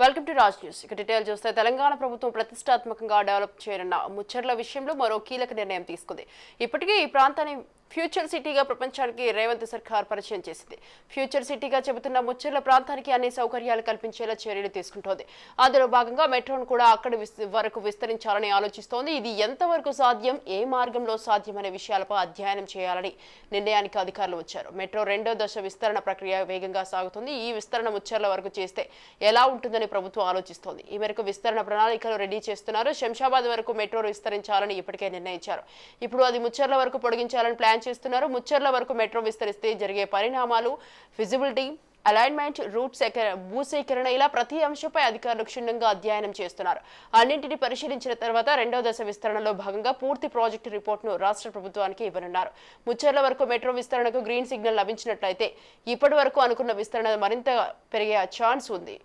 Welcome to Raj news. ఇక detail చూస్తే తెలంగాణ ప్రభుత్వం ప్రతిష్టాత్మకంగా డెవలప్ చేయనున్న ముచ్చర్ల విషయంలో మరో కీలక నిర్ణయం తీసుకుంది. ఇప్పటికే ఈ ప్రాంతాన్ని ఫ్యూచర్ సిటీగా ప్రపంచానికి రేవంత్ సర్కార్ పరిచయం చేసింది. ఫ్యూచర్ సిటీగా చెబుతున్న ముచ్చర్ల ప్రాంతానికి అన్ని సౌకర్యాలు కల్పించేలా చర్యలు తీసుకుంటోంది. అందులో భాగంగా మెట్రోను కూడా అక్కడి వరకు విస్తరించాలని ఆలోచిస్తోంది. ఇది ఎంతవరకు సాధ్యం? ఏ మార్గంలో సాధ్యం అనే విషయాలపై అధ్యయనం చేయాలని నిర్ణయానికి అధికారులు వచ్చారు. మెట్రో రెండో దశ విస్తరణ ప్రక్రియ వేగంగా సాగుతుంది. ఈ విస్తరణ ముచ్చర్ల వరకు చేస్తే ఎలా ఉంటుందని ప్రభుత్వం ఆలోచిస్తోంది. ఈ మేరకు విస్తరణ ప్రణాళికలు రెడీ చేస్తున్నారు. శంషాబాద్ వరకు మెట్రో విస్తరించాలని ఇప్పటికే నిర్ణయించారు. ఇప్పుడు అది ముచ్చర్ల వరకు పొడిగించాలని ప్లాన్ చేస్తున్నారు. ముచ్చర్ల వరకు మెట్రో విస్తరిస్తే జరిగే పరిణామాలు ఫిజిబిలిటీ అలైన్మెంట్ రూట్ సేకరణ భూసేకరణ ఇలా ప్రతి అంశంపై అధికారులు క్షుణ్ణంగా అధ్యయనం చేస్తున్నారు. అన్నింటినీ పరిశీలించిన తర్వాత రెండో దశ విస్తరణలో భాగంగా పూర్తి ప్రాజెక్టు రిపోర్ట్ను రాష్ట్ర ప్రభుత్వానికి ఇవ్వనున్నారు. ముచ్చర్ల వరకు మెట్రో విస్తరణకు గ్రీన్ సిగ్నల్ లభించినట్లయితే ఇప్పటి వరకు అనుకున్న విస్తరణ మరింత పెరిగే ఛాన్స్ ఉంది.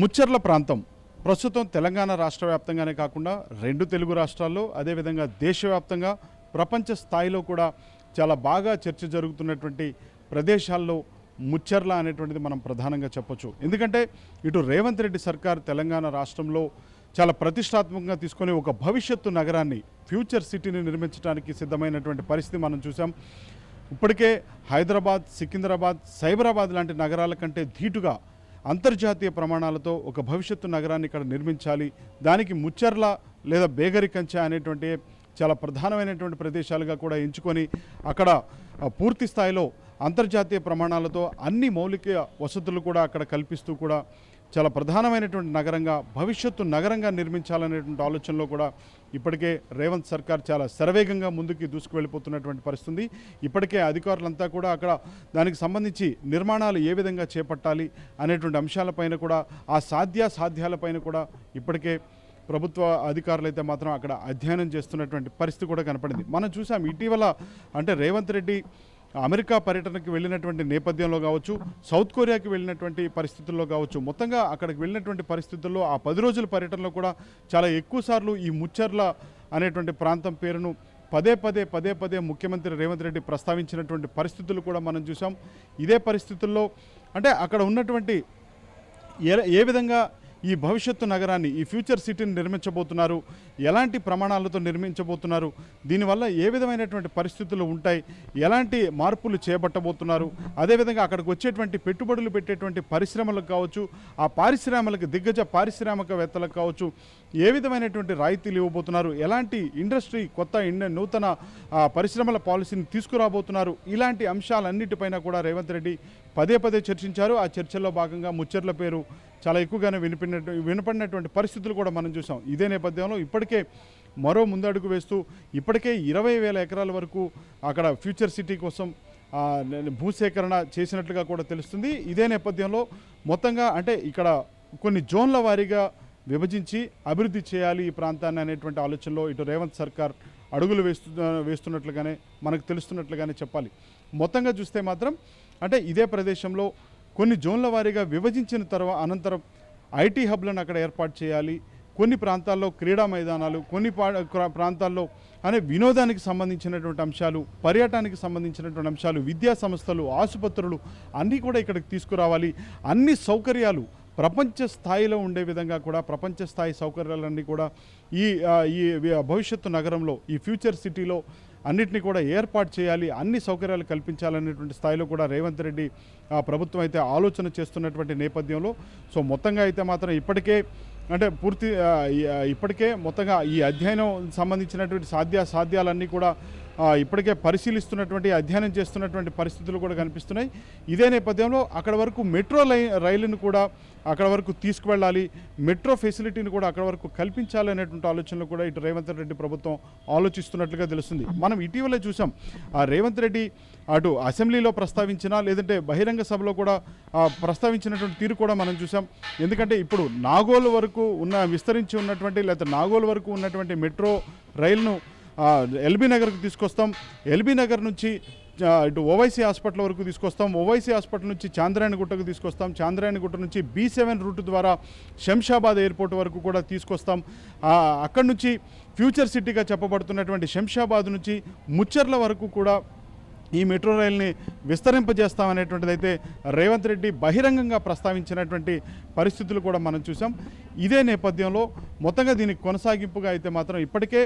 ముచ్చర్ల ప్రాంతం. ప్రస్తుతం తెలంగాణ రాష్ట్ర వ్యాప్తంగానే కాకుండా రెండు తెలుగు రాష్ట్రాల్లో అదేవిధంగా దేశవ్యాప్తంగా ప్రపంచ స్థాయిలో కూడా చాలా బాగా చర్చ జరుగుతున్నటువంటి ప్రదేశాల్లో ముచ్చర్ల అనేటువంటిది మనం ప్రధానంగా చెప్పొచ్చు. ఎందుకంటే ఇటు రేవంత్ రెడ్డి సర్కార్ తెలంగాణ రాష్ట్రంలో చాలా ప్రతిష్టాత్మకంగా తీసుకొని ఒక భవిష్యత్తు నగరాన్ని ఫ్యూచర్ సిటీని నిర్మించడానికి సిద్ధమైనటువంటి పరిస్థితి మనం చూసాం ఇప్పటికే హైదరాబాద్ సికింద్రాబాద్ సైబరాబాద్ లాంటి నగరాల కంటే ధీటుగా అంతర్జాతీయ ప్రమాణాలతో ఒక భవిష్యత్తు నగరాన్ని ఇక్కడ నిర్మించాలి. దానికి ముచ్చర్ల లేదా బేగరి కంచె అనేటువంటి చాలా ప్రధానమైనటువంటి ప్రదేశాలుగా కూడా ఎంచుకొని అక్కడ పూర్తి స్థాయిలో అంతర్జాతీయ ప్రమాణాలతో అన్ని మౌలిక వసతులు కూడా అక్కడ కల్పిస్తూ కూడా చాలా ప్రధానమైనటువంటి నగరంగా భవిష్యత్తు నగరంగా నిర్మించాలనేటువంటి ఆలోచనలో కూడా ఇప్పటికే రేవంత్ సర్కార్ చాలా శరవేగంగా ముందుకు దూసుకువెళ్ళిపోతున్నటువంటి పరిస్థితి ఇప్పటికే అధికారులంతా కూడా అక్కడ దానికి సంబంధించి నిర్మాణాలు ఏ విధంగా చేపట్టాలి అనేటువంటి అంశాలపైన కూడా ఆ సాధ్యాసాధ్యాలపైన కూడా ఇప్పటికే ప్రభుత్వ అధికారులు అయితే మాత్రం అక్కడ అధ్యయనం చేస్తున్నటువంటి పరిస్థితి కూడా కనపడింది. మనం చూసాం ఇటీవల అంటే రేవంత్ రెడ్డి అమెరికా పర్యటనకు వెళ్ళినటువంటి నేపథ్యంలో కావచ్చు సౌత్ కొరియాకి వెళ్ళినటువంటి పరిస్థితుల్లో కావచ్చు మొత్తంగా అక్కడికి వెళ్ళినటువంటి పరిస్థితుల్లో ఆ పది రోజుల పర్యటనలో కూడా చాలా ఎక్కువ సార్లు ఈ ముచ్చర్ల అనేటువంటి ప్రాంతం పేరును పదే పదే పదే పదే ముఖ్యమంత్రి రేవంత్ రెడ్డి ప్రస్తావించినటువంటి పరిస్థితులు కూడా మనం చూసాం ఇదే పరిస్థితుల్లో అంటే అక్కడ ఉన్నటువంటి ఏ ఏ విధంగా ఈ భవిష్యత్తు నగరాన్ని ఈ ఫ్యూచర్ సిటీని నిర్మించబోతున్నారు. ఎలాంటి ప్రమాణాలతో నిర్మించబోతున్నారు? దీనివల్ల ఏ విధమైనటువంటి పరిస్థితులు ఉంటాయి? ఎలాంటి మార్పులు చేపట్టబోతున్నారు? అదేవిధంగా అక్కడికి వచ్చేటువంటి పెట్టుబడులు పెట్టేటువంటి పరిశ్రమలకు కావచ్చు ఆ పారిశ్రామిక దిగ్గజ పారిశ్రామికవేత్తలకు కావచ్చు ఏ విధమైనటువంటి రాయితీలు ఇవ్వబోతున్నారు? ఎలాంటి ఇండస్ట్రీ కొత్త నూతన పరిశ్రమల పాలసీని తీసుకురాబోతున్నారు? ఇలాంటి అంశాలన్నిటిపైన కూడా రేవంత్ రెడ్డి పదే పదే చర్చించారు. ఆ చర్చల్లో భాగంగా ముచ్చర్ల పేరు చాలా ఎక్కువగానే వినిపడినట్టు వినపడినటువంటి పరిస్థితులు కూడా మనం చూసాం. ఇదే నేపథ్యంలో ఇప్పటికే మరో ముందడుగు వేస్తూ ఇప్పటికే ఇరవై వేల ఎకరాల వరకు అక్కడ ఫ్యూచర్ సిటీ కోసం భూసేకరణ చేసినట్లుగా కూడా తెలుస్తుంది. ఇదే నేపథ్యంలో మొత్తంగా అంటే ఇక్కడ కొన్ని జోన్ల వారీగా విభజించి అభివృద్ధి చేయాలి ఈ ప్రాంతాన్ని అనేటువంటి ఆలోచనలో ఇటు రేవంత్ సర్కార్ అడుగులు వేస్తు వేస్తున్నట్లుగానే మనకు తెలుస్తున్నట్లుగానే చెప్పాలి. మొత్తంగా చూస్తే మాత్రం అంటే ఇదే ప్రదేశంలో కొన్ని జోన్ల వారీగా విభజించిన తర్వాత అనంతరం ఐటీ హబ్లను అక్కడ ఏర్పాటు చేయాలి. కొన్ని ప్రాంతాల్లో క్రీడా మైదానాలు కొన్ని పా- ప్రాంతాల్లో అనే వినోదానికి సంబంధించినటువంటి అంశాలు పర్యటనకి సంబంధించినటువంటి అంశాలు విద్యా సంస్థలు ఆసుపత్రులు అన్నీ కూడా ఇక్కడికి తీసుకురావాలి. అన్ని సౌకర్యాలు ప్రపంచ స్థాయిలో ఉండే విధంగా కూడా ప్రపంచ స్థాయి సౌకర్యాలన్నీ కూడా ఈ ఈ భవిష్యత్తు నగరంలో ఈ ఫ్యూచర్ సిటీలో అన్నింటినీ కూడా ఏర్పాటు చేయాలి అన్ని సౌకర్యాలు కల్పించాలనేటువంటి స్థాయిలో కూడా రేవంత్ రెడ్డి ప్రభుత్వం అయితే ఆలోచన చేస్తున్నటువంటి నేపథ్యంలో సో మొత్తంగా అయితే మాత్రం ఇప్పటికే అంటే పూర్తి ఇప్పటికే మొత్తంగా ఈ అధ్యయనం సంబంధించినటువంటి సాధ్య సాధ్యాలన్నీ కూడా ఇప్పటికే పరిశీలిస్తున్నటువంటి అధ్యయనం చేస్తున్నటువంటి పరిస్థితులు కూడా కనిపిస్తున్నాయి. ఇదే నేపథ్యంలో అక్కడ వరకు మెట్రో లై రైలును కూడా అక్కడ వరకు తీసుకువెళ్ళాలి మెట్రో ఫెసిలిటీని కూడా అక్కడ వరకు కల్పించాలి అనేటువంటి ఆలోచనలు కూడా ఇటు రేవంత్ రెడ్డి ప్రభుత్వం ఆలోచిస్తున్నట్లుగా తెలుస్తుంది. మనం ఇటీవలే చూసాం ఆ రేవంత్ రెడ్డి అటు అసెంబ్లీలో ప్రస్తావించినా లేదంటే బహిరంగ సభలో కూడా ప్రస్తావించినటువంటి తీరు కూడా మనం చూసాం. ఎందుకంటే ఇప్పుడు నాగోల్ వరకు ఉన్న విస్తరించి ఉన్నటువంటి లేకపోతే నాగోల్ వరకు ఉన్నటువంటి మెట్రో రైలును ఎల్బీ నగర్కి తీసుకొస్తాం. ఎల్బీ నగర్ నుంచి ఇటు ఓవైసీ హాస్పిటల్ వరకు తీసుకొస్తాం. ఓవైసీ హాస్పిటల్ నుంచి చాంద్రాయణ గుట్టకు తీసుకొస్తాం. చాంద్రాయణ గుట్ట నుంచి బీ సెవెన్ రూట్ ద్వారా శంషాబాద్ ఎయిర్పోర్ట్ వరకు కూడా తీసుకొస్తాం. అక్కడి నుంచి ఫ్యూచర్ సిటీగా చెప్పబడుతున్నటువంటి శంషాబాద్ నుంచి ముచ్చర్ల వరకు కూడా ఈ మెట్రో రైల్ని విస్తరింపజేస్తామనేటువంటిది అయితే రేవంత్ రెడ్డి బహిరంగంగా ప్రస్తావించినటువంటి పరిస్థితులు కూడా మనం చూసాం ఇదే నేపథ్యంలో మొత్తంగా దీనికి కొనసాగింపుగా అయితే మాత్రం ఇప్పటికే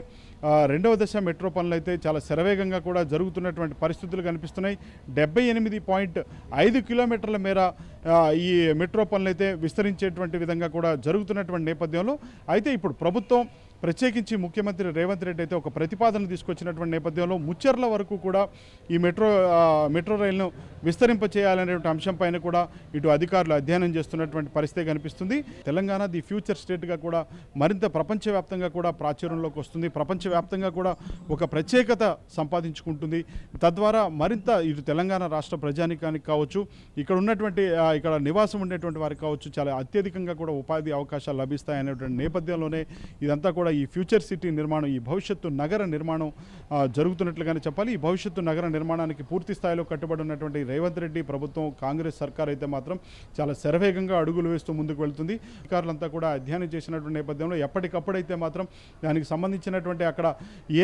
రెండవ దశ మెట్రో పనులు అయితే చాలా శరవేగంగా కూడా జరుగుతున్నటువంటి పరిస్థితులు కనిపిస్తున్నాయి. డెబ్బై ఎనిమిది పాయింట్ ఐదు కిలోమీటర్ల మేర ఈ మెట్రో పనులు అయితే విస్తరించేటువంటి విధంగా కూడా జరుగుతున్నటువంటి నేపథ్యంలో అయితే ఇప్పుడు ప్రభుత్వం ప్రత్యేకించి ముఖ్యమంత్రి రేవంత్ రెడ్డి అయితే ఒక ప్రతిపాదన తీసుకొచ్చినటువంటి నేపథ్యంలో ముచ్చర్ల వరకు కూడా ఈ మెట్రో మెట్రో రైలును విస్తరింప చేయాలనేటువంటి అంశంపైన కూడా ఇటు అధికారులు అధ్యయనం చేస్తున్నటువంటి పరిస్థితి కనిపిస్తుంది. తెలంగాణ ది ఫ్యూచర్ స్టేట్గా కూడా మరింత ప్రపంచవ్యాప్తంగా కూడా ప్రాచుర్యంలోకి వస్తుంది. ప్రపంచవ్యాప్తంగా కూడా ఒక ప్రత్యేకత సంపాదించుకుంటుంది. తద్వారా మరింత ఇటు తెలంగాణ రాష్ట్ర ప్రజానికానికి కావచ్చు ఇక్కడ ఉన్నటువంటి ఇక్కడ నివాసం ఉండేటువంటి వారికి కావచ్చు చాలా అత్యధికంగా కూడా ఉపాధి అవకాశాలు లభిస్తాయనేటువంటి నేపథ్యంలోనే ఇదంతా కూడా ఈ ఫ్యూచర్ సిటీ నిర్మాణం ఈ భవిష్యత్తు నగర నిర్మాణం జరుగుతున్నట్లుగానే చెప్పాలి. ఈ భవిష్యత్తు నగర నిర్మాణానికి పూర్తి స్థాయిలో కట్టుబడి ఉన్నటువంటి రేవంత్ రెడ్డి ప్రభుత్వం కాంగ్రెస్ సర్కార్ అయితే మాత్రం చాలా శరవేగంగా అడుగులు వేస్తూ ముందుకు వెళ్తుంది. అధికారులంతా కూడా అధ్యయనం చేసినటువంటి నేపథ్యంలో ఎప్పటికప్పుడైతే మాత్రం దానికి సంబంధించినటువంటి అక్కడ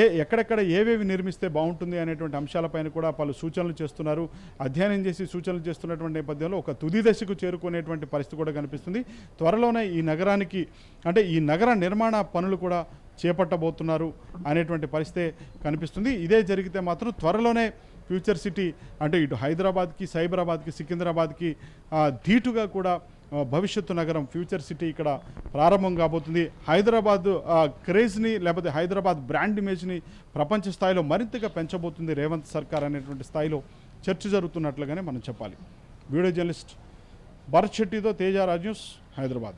ఏ ఎక్కడెక్కడ ఏవేవి నిర్మిస్తే బాగుంటుంది అనేటువంటి అంశాలపైన కూడా పలు సూచనలు చేస్తున్నారు. అధ్యయనం చేసి సూచనలు చేస్తున్నటువంటి నేపథ్యంలో ఒక తుది దశకు చేరుకునేటువంటి పరిస్థితి కూడా కనిపిస్తుంది. త్వరలోనే ఈ నగరానికి అంటే ఈ నగర నిర్మాణ పనులు కూడా చేపట్టబోతున్నారు అనేటువంటి పరిస్థితి కనిపిస్తుంది. ఇదే జరిగితే మాత్రం త్వరలోనే ఫ్యూచర్ సిటీ అంటే ఇటు హైదరాబాద్కి సైబరాబాద్కి సికింద్రాబాద్కి ధీటుగా కూడా భవిష్యత్తు నగరం ఫ్యూచర్ సిటీ ఇక్కడ ప్రారంభం కాబోతుంది. హైదరాబాద్ క్రేజ్ని లేకపోతే హైదరాబాద్ బ్రాండ్ ఇమేజ్ని ప్రపంచ స్థాయిలో మరింతగా పెంచబోతుంది రేవంత్ సర్కార్ అనేటువంటి స్థాయిలో చర్చ జరుగుతున్నట్లుగానే మనం చెప్పాలి. వీడియో జర్నలిస్ట్ భరత్ శెట్టితో తేజ రాజ్ న్యూస్ హైదరాబాద్.